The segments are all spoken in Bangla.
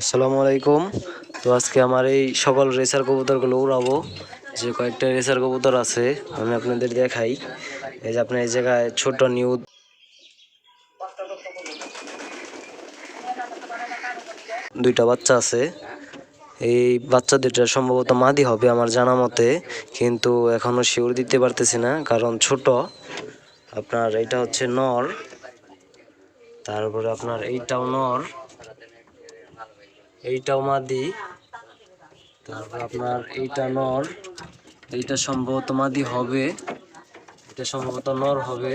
আসসালামু আলাইকুম। তো আজকে আমার এই সকল রেসার কবুতরগুলো উড়াবো। যে কয়েকটা রেসার কবুতর আছে, আমি আপনাদের দেখাই। এই যে আপনার এই জায়গায় ছোট নিউ দুইটা বাচ্চা আছে। এই বাচ্চা দুইটা সম্ভবত মাদি হবে আমার জানা মতে, কিন্তু এখনও শিওর দিতে পারতেছি না, কারণ ছোট। আপনার এটা হচ্ছে নর। তারপরে আপনার এইটাও নর। এইটাও মাদি, তারপর আপনার এইটা নর, এইটা সম্ভবত মাদি হবে এটা সম্ভবত নর হবে,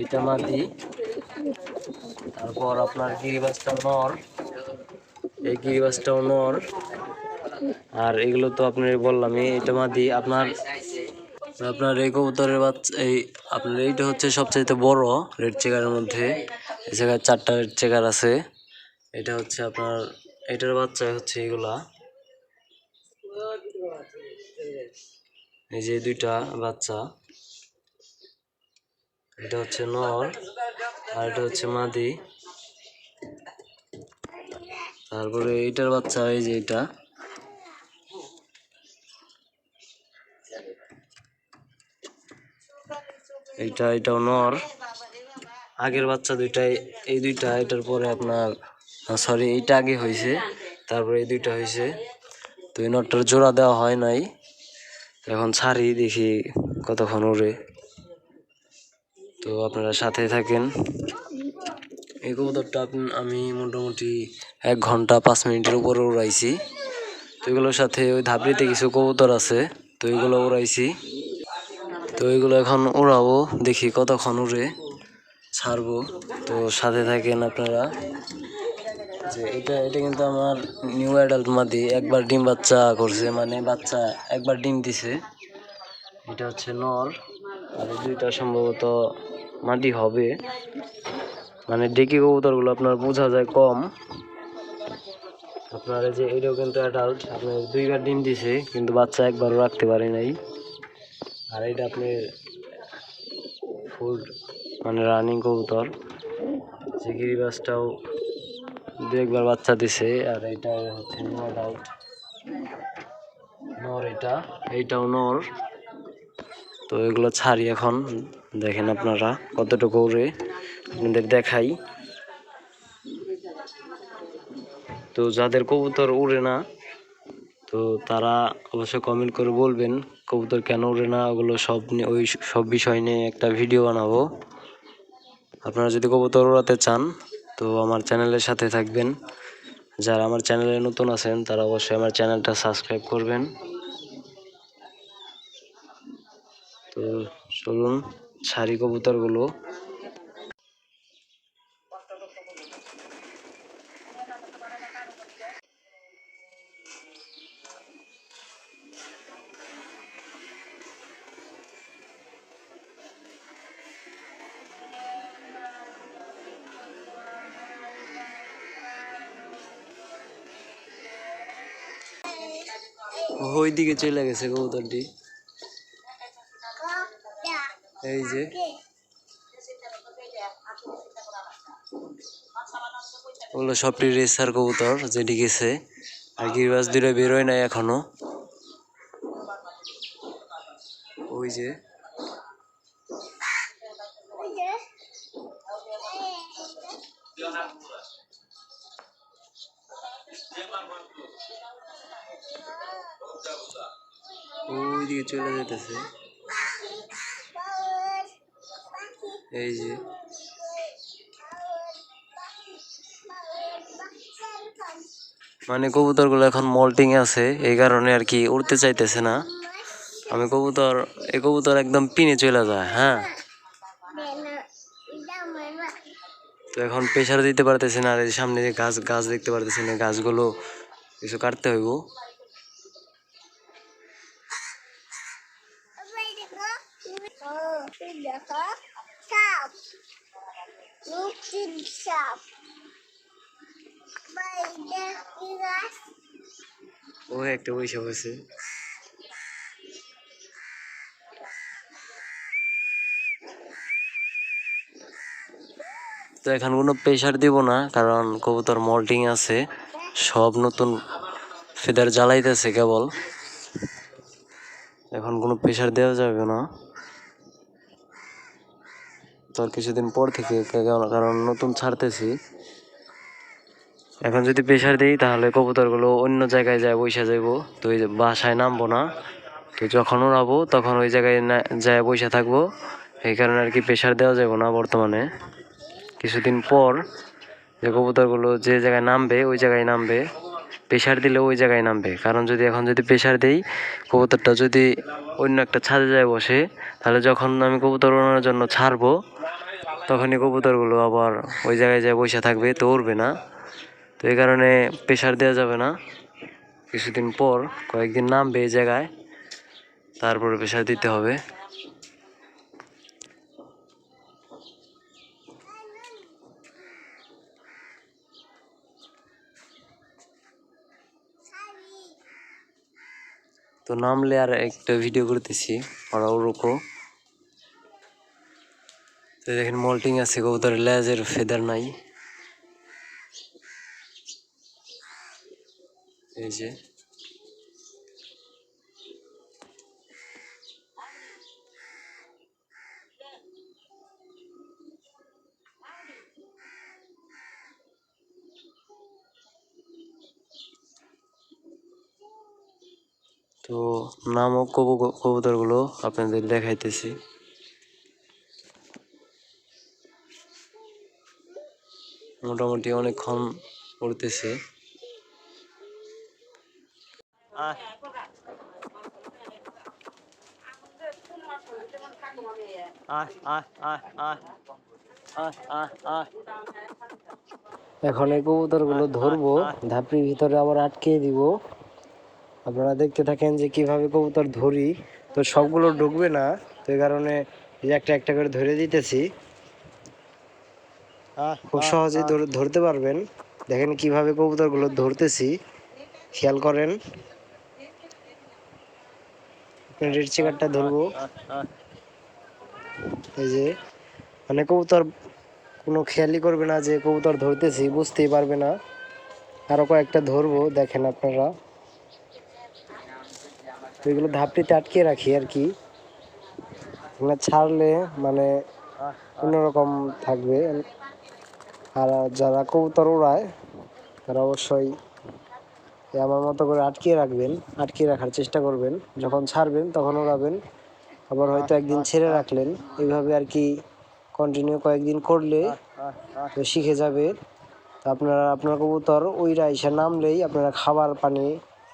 এইটা মাদি, তারপর আপনার গিরিবাসটা নর, এই গিরিবাসটাও নর, আর এগুলো তো আপনি বললামই এটা মাদি, আপনার আপনার এই কবুতরের বাচ্চা, এই আপনার এইটা হচ্ছে সবচাইতে বড় রেড চেকারের মধ্যে জায়গায় চারটা রেড চেকার আছে, এটা হচ্ছে আপনার এটার বাচ্চা হচ্ছে এগুলা। এই যে দুইটা বাচ্চা। এটা হচ্ছে নর আর এটা হচ্ছে মাদি। তারপরে এইটার বাচ্চা এই যে এটা। এইটা, এটাও নর। আগের বাচ্চা দুইটাই, এই দুইটা, এটার পরে আপনার সরি এইটা আগে হয়েছে, তারপরে এই দুইটা হয়েছে। তো এই নটটার জোড়া দেওয়া হয় নাই। এখন ছাড়ি দেখি কতক্ষণ উড়ে তো আপনারা সাথে থাকেন। এই কবুতরটা আমি মোটামুটি এক ঘণ্টা পাঁচ মিনিটের উপরে উড়াইছি। তো এগুলোর সাথে ওই ধাপড়িতে কিছু কবুতর আছে, তো এগুলো উড়াইছি। তো এগুলো এখন উড়াবো, দেখি কতক্ষণ উড়ে, ছাড়বো। তো সাথে থাকেন আপনারা। যে এটা এটা কিন্তু আমার নিউ অ্যাডাল্ট মাদি একবার ডিম বাচ্চা করছে মানে বাচ্চা একবার ডিম দিছে। এটা হচ্ছে নর। আর দুইটা সম্ভবত মাটি হবে। মানে ডেকি কবুতরগুলো আপনার বোঝা যায় কম। আপনার যে এটাও কিন্তু অ্যাডাল্ট আপনার দুইবার ডিম দিছে, কিন্তু বাচ্চা একবারও রাখতে পারে নাই। আর এটা আপনি ফুল মানে রানিং কবুতর। যে গিরিবাসটাও দু একবার বাচ্চা দিছে, আর এটা হচ্ছে নো ডাউট নর এটা, এইটাও নর তো এগুলো ছাড়ি এখন, দেখেন আপনারা কতটুকু উড়ে। আপনাদের দেখাই। তো যাদের কবুতর উড়ে না, তো তারা অবশ্যই কমেন্ট করে বলবেন, কবুতর কেন উড়ে না, ওগুলো সব নিয়ে, ওই সব বিষয় নিয়ে একটা ভিডিও বানাবো। আপনারা যদি কবুতর উড়াতে চান তো আমার চ্যানেলের সাথে থাকবেন। যারা আমার চ্যানেলে নতুন আছেন, তারা অবশ্যই আমার চ্যানেলটা সাবস্ক্রাইব করবেন। তো চলুন, শাড়ি কবুতরগুলো ওই দিকে চলে গেছে কবুতরটি। এই যে। ওগুলো সবটি রেসার কবুতর, যেটি গেছে। আর গিরবাস দুটো বেরোয় নাই এখনও। ওই যে। ওই দিকে চলে যেতেছে। এই যে। মানে এখন মল্টিং আছে, এই কারণে আর কি উড়তে চাইতেছে না। আমি কবুতর, এই কবুতর একদম পিনে চলে যায় হ্যাঁ। তো এখন প্রেশার দিতে পারতেছে না, আর এই সামনে যে গাছ গাছ দেখতে পারতেছি না, গাছগুলো কিছু কাটতে হইব. ও, একটা বৈশা হয়েছে তো এখন কোনো প্রেশার দিব না, কারণ কবুতর মল্টিং আছে, সব নতুন ফেদার জ্বালাইতেছে কেবল। এখন কোনো প্রেশার দেওয়া যাবে না। তোর কিছুদিন পর থেকে কারণ নতুন ছাড়তেছি। এখন যদি প্রেশার দিই, তাহলে কবুতরগুলো অন্য জায়গায় যায় বৈশা যাইব। তো ওই বাসায় নামবো না, তো যখন উড়াবো, তখন ওই জায়গায় যায় বৈশা থাকব। এই কারণে আর কি প্রেশার দেওয়া যাবে না বর্তমানে। কিছুদিন পর যে কবুতরগুলো যে জায়গায় নামবে, ওই জায়গায় নামবে। প্রেশার দিলে ওই জায়গায় নামবে। কারণ যদি এখন যদি প্রেশার দেই, কবুতরটা যদি অন্য একটা ছাদে যায় বসে, তাহলে যখন আমি কবুতর ওড়ানোর জন্য ছাড়বো, তখনই কবুতরগুলো আবার ওই জায়গায় যায় বসে থাকবে, তো উড়বে না। তো এই কারণে প্রেশার দেওয়া যাবে না। কিছুদিন পর কয়েকদিন নামবে এই জায়গায়, তারপরে প্রেশার দিতে হবে। তো নামলে আর একটা ভিডিও করতেছি, ওরা ওরকম। তো দেখেন মল্টিং আছে, কবুতরের লেজের ফেদার নাই। এই যে। তো নামক কবু কবুতরগুলো আপনাদের দেখাইতেছি। মোটামুটি অনেকক্ষণ উড়তেছে। এখন এই কবুতরগুলো ধরবো, ধাপড়ির ভিতরে আবার আটকে দিব। আপনারা দেখতে থাকেন যে কীভাবে কবুতর ধরি। তো সবগুলো ঢুকবে না তো এই কারণে একটা একটা করে ধরে দিতেছি। খুব সহজেই ধরতে পারবেন। দেখেন কীভাবে কবুতরগুলো ধরতেছি। খেয়াল করেন। রেড চেকারটা ধরবো। এই যে মানে কবুতর কোনো খেয়ালই করবে না যে কবুতর ধরতেছি বুঝতেই পারবে না। আরও কয়েকটা ধরবো দেখেন আপনারা। তো ধাপটিতে আটকে রাখি আর কি। এগুলো ছাড়লে মানে অন্যরকম থাকবে। আর যারা কবুতর ওড়ায় তারা অবশ্যই আমার মতো করে আটকে রাখবেন আটকে রাখার চেষ্টা করবেন। যখন ছাড়বেন, তখন ওড়াবেন আবার হয়তো একদিন ছেড়ে রাখলেন। এইভাবে আর কি কন্টিনিউ কয়েকদিন করলে তো শিখে যাবে। তো আপনারা, আপনার কবুতর ওই রাইসা নামলেই আপনারা খাবার পানি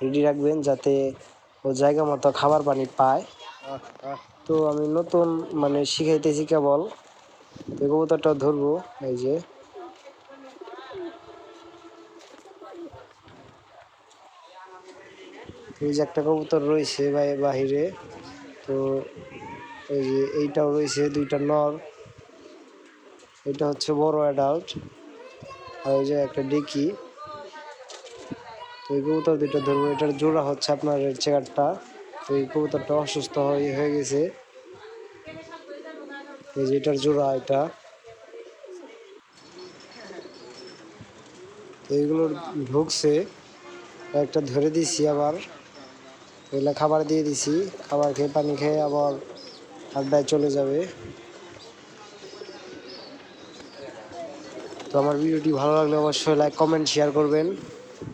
রেডি রাখবেন যাতে ও জায়গা মতো খাবার পানি পায়। তো আমি নতুন মানে শিখাইতেছি কেবল। কবুতরটা ধরবো, এই যে। এই যে একটা কবুতর রয়েছে বাহিরে। তো এই যে এইটাও রয়েছে, দুইটা নর। এটা হচ্ছে বড় অ্যাডাল্ট আর ওই যে একটা ডিকি। তো এই কবুতর দুইটা ধরবো। এটার জোড়া হচ্ছে আপনার রেড চেকারটা তো এই কবুতরটা অসুস্থ হয়ে হয়ে গেছে। এই যে এটার জোড়া এটা। এইগুলো ঢুকছে। একটা ধরে দিছি আবার। এগুলো খাবার দিয়ে দিছি। খাবার খেয়ে, পানি খেয়ে আবার আড্ডায় চলে যাবে। তো আমার ভিডিওটি ভালো লাগলে অবশ্যই লাইক কমেন্ট শেয়ার করবেন।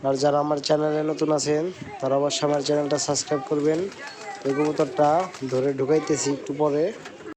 আর যারা আমার চ্যানেলে নতুন আছেন, তারা অবশ্যই আমার চ্যানেলটা সাবস্ক্রাইব করবেন। এই কবুতরটা ধরে ঢুকাইতেছি একটু পরে।